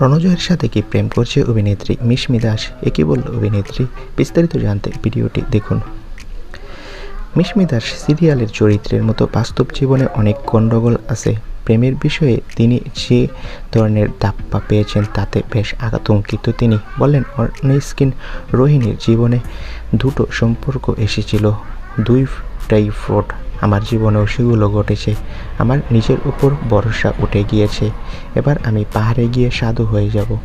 রণজয়ের সাথে কি প্রেম করছে অভিনেত্রী মিশমি দাস? একই বলল, অভিনেত্রী, বিস্তারিত জানতে ভিডিওটি দেখুন। মিশমি দাস সিরিয়ালের চরিত্রের মতো বাস্তব জীবনে অনেক গণ্ডগোল আছে। প্রেমের বিষয়ে তিনি যে ধরনের দাপ্পা পেয়েছেন তাতে বেশ আতঙ্কিত তিনি। বলেন অনস্কিন রোহিণীর জীবনে দুটো সম্পর্ক এসেছিল দুইটাই ফ্রড আমার জীবনেও সেগুলো ঘটেছে। আমার নিজের উপর ভরসা উঠে গিয়েছে। এবার আমি পাহাড়ে গিয়ে সাধু হয়ে যাব।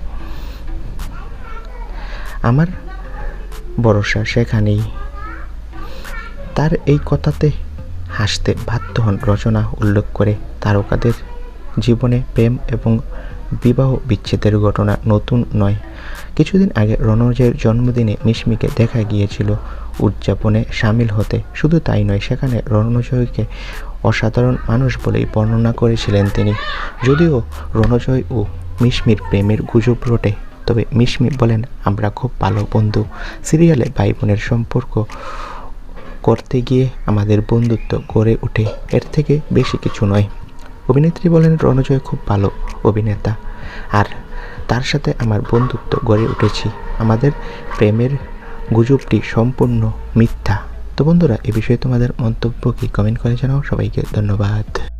আমার ভরসা সেখানেই। তার এই কথাতে হাসতে বাধ্য হন রচনা উল্লেখ করে তারকাদের জীবনে প্রেম এবং বিবাহ বিচ্ছেদের ঘটনা নতুন নয়। কিছুদিন আগে রণজয়ের জন্মদিনে মিশমিকে দেখা গিয়েছিল। উদযাপনে সামিল হতে। শুধু তাই নয়, সেখানে রণজয়কে অসাধারণ মানুষ বলেই বর্ণনা করেছিলেন তিনি। যদিও রণজয় ও মিশমির প্রেমের গুজব রটে, তবে মিশমি বলেন, আমরা খুব ভালো বন্ধু। সিরিয়ালে ভাই বোনের সম্পর্ক করতে গিয়ে আমাদের বন্ধুত্ব গড়ে ওঠে। এর থেকে বেশি কিছু নয়। অভিনেত্রী বলেন, রণজয় খুব ভালো অভিনেতা। আর তার সাথে আমার বন্ধুত্ব গড়ে উঠেছি। আমাদের প্রেমের গুজবটি সম্পূর্ণ মিথ্যা। তো বন্ধুরা, এ বিষয়ে তোমাদের মন্তব্য কি? কমেন্ট করে জানাও। সবাইকে ধন্যবাদ।